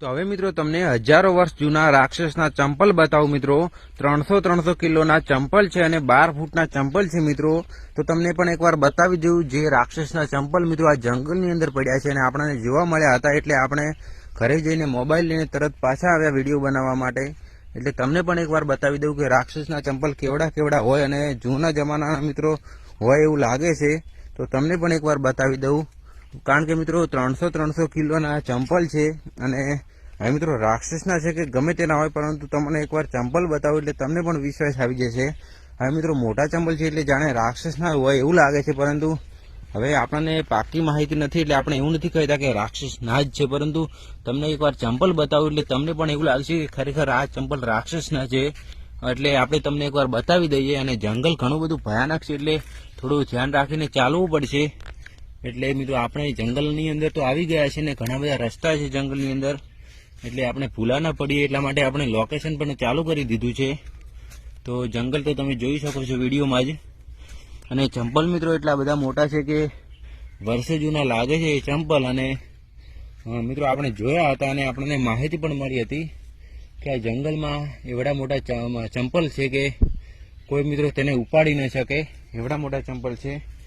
તો હવે મિત્રો તમને હજારો વર્ષ જૂના રાક્ષસના ચંપલ બતાવું મિત્રો. ત્રણસો ત્રણસો કિલોના ચંપલ છે અને બાર ફૂટના ચંપલ છે મિત્રો. તો તમને પણ એકવાર બતાવી દઉં જે રાક્ષસના ચંપલ મિત્રો આ જંગલની અંદર પડ્યા છે અને આપણને જોવા મળ્યા હતા એટલે આપણે ઘરે જઈને મોબાઈલ લઈને તરત પાછા આવ્યા વીડિયો બનાવવા માટે. એટલે તમને પણ એકવાર બતાવી દઉં કે રાક્ષસના ચંપલ કેવડા કેવડા હોય અને જૂના જમાનાના મિત્રો હોય એવું લાગે છે. તો તમને પણ એકવાર બતાવી દઉં. કારણ કે મિત્રો ત્રણસો ત્રણસો કિલોના ચંપલ છે અને હવે મિત્રો રાક્ષસના છે કે ગમે તેના હોય, પરંતુ તમને એકવાર ચંપલ બતાવું એટલે તમને પણ વિશ્વાસ આવી જશે. હવે મિત્રો મોટા ચંપલ છે એટલે જાણે રાક્ષસના હોય એવું લાગે છે, પરંતુ હવે આપણને પાકી માહિતી નથી એટલે આપણે એવું નથી કહેતા કે રાક્ષસ ના જ છે, પરંતુ તમને એકવાર ચંપલ બતાવું એટલે તમને પણ એવું લાગશે કે ખરેખર આ ચંપલ રાક્ષસના છે. એટલે આપણે તમને એકવાર બતાવી દઈએ અને જંગલ ઘણું બધું ભયાનક છે એટલે થોડું ધ્યાન રાખીને ચાલવું પડશે. એટલે મિત્રો, આપણે જંગલની અંદર તો આવી ગયા છે ને ઘણા બધા રસ્તા છે જંગલની અંદર. એટલે આપણે ભૂલા ના પડીએ, એટલા માટે આપણે લોકેશન પણ ચાલુ કરી દીધું છે. તો જંગલ તો તમે જોઈ શકો છો વિડીયોમાં જ. અને ચંપલ મિત્રો, એટલા બધા મોટા છે કે વર્ષે જૂના લાગે છે એ ચંપલ. અને મિત્રો, આપણે જોયા હતા અને આપણને માહિતી પણ મળી હતી કે આ જંગલમાં એવડા મોટા ચંપલ છે કે કોઈ મિત્રો તેને ઉપાડી ન શકે. એવડા મોટા ચંપલ છે.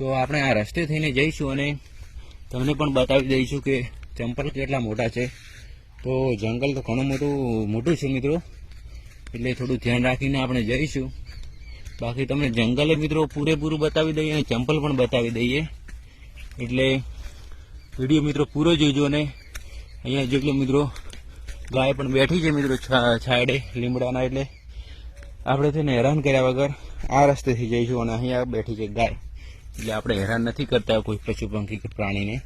તો આપણે આ રસ્તે થઈને જઈશું અને તમને પણ બતાવી દઈશું કે ચંપલ કેટલા મોટા છે. તો જંગલ તો ઘણું મોટું મોટું છે મિત્રો. એટલે થોડું ધ્યાન રાખીને આપણે જઈશું. બાકી તમને જંગલે મિત્રો પૂરેપૂરું બતાવી દઈએ અને ચંપલ પણ બતાવી દઈએ. એટલે વીડિયો મિત્રો પૂરો જોઈજો અને અહીંયા જેટલો મિત્રો ગાય પણ બેઠી છે મિત્રો છાયડે લીમડાના એટલે આપણે તેને હેરાન કર્યા વગર આ રસ્તેથી જઈશું અને અહીંયા બેઠી છે ગાય. એટલે આપણે હેરાન નથી કરતા કોઈ પશુ પંખી કે પ્રાણીને.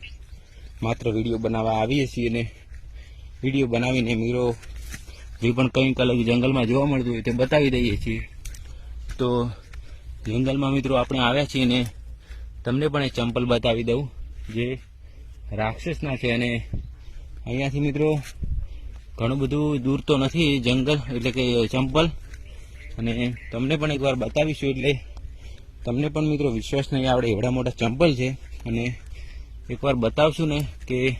માત્ર વીડિયો બનાવવા આવીએ છીએ અને વીડિયો બનાવીને મિત્રો જે પણ કંઈક અલગ જંગલમાં જોવા મળતું હોય તે બતાવી દઈએ છીએ. તો જંગલમાં મિત્રો આપણે આવ્યા છીએ ને તમને પણ એ ચંપલ બતાવી દઉં, જે રાક્ષસના છે અને અહીંયાથી મિત્રો ઘણું બધું દૂર તો નથી જંગલ એટલે કે ચંપલ. અને તમને પણ એકવાર બતાવીશું એટલે તમને પણ મિત્રો વિશ્વાસ નહીં આવડે એવડા મોટા ચંપલ છે. અને એકવાર બતાવશું ને કે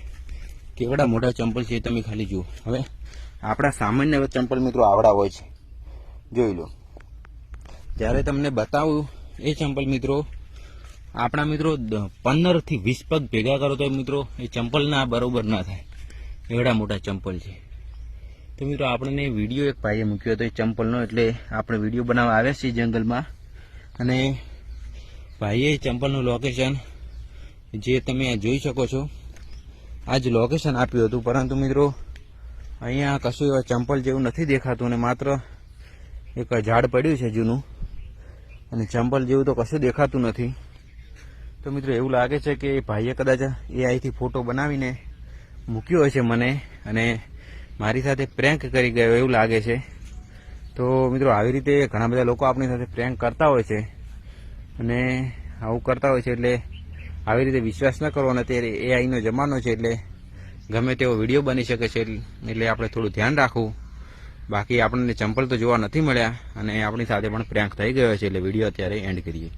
કેવડા મોટા ચંપલ છે તમે ખાલી જુઓ. હવે આપણા સામાન્ય ચંપલ મિત્રો આવડા હોય છે. જોઈ લો. જ્યારે તમને બતાવું એ ચંપલ મિત્રો, આપણા મિત્રો પંદરથી વીસ પગ ભેગા કરો તો મિત્રો એ ચંપલ ના બરોબર ના થાય. એવડા મોટા ચંપલ છે. તો મિત્રો આપણને વીડિયો એક ભાઈએ મૂક્યો હતો, એ ચંપલનો. એટલે આપણે વીડિયો બનાવવા આવ્યા છીએ જંગલમાં. અને ભાઈએ ચંપલનું લોકેશન જે તમે જોઈ શકો છો. આ જ લોકેશન આપ્યું હતું. પરંતુ મિત્રો, અહીંયા કશું એવા ચંપલ જેવું નથી દેખાતું અને માત્ર એક ઝાડ પડ્યું છે જૂનું. અને ચંપલ જેવું તો કશું દેખાતું નથી. તો મિત્રો, એવું લાગે છે કે ભાઈએ કદાચ એઆઈથી ફોટો બનાવીને મૂક્યો હશે મને અને મારી સાથે પ્રેન્ક કરી ગયો એવું લાગે છે. તો મિત્રો, આવી રીતે ઘણા બધા લોકો આપણી સાથે પ્રેન્ક કરતા હોય છે. અને આવું કરતા હોય છે એટલે આવી રીતે વિશ્વાસ ન કરવો અત્યારે એઆઈનો જમાનો છે એટલે ગમે તેવો વીડિયો બની શકે છે એટલે આપણે થોડું ધ્યાન રાખવું. બાકી આપણને ચંપલ તો જોવા નથી મળ્યા અને આપણી સાથે પણ પ્રેન્ક થઈ ગયો છે એટલે વીડિયો અત્યારે એન્ડ કરીએ.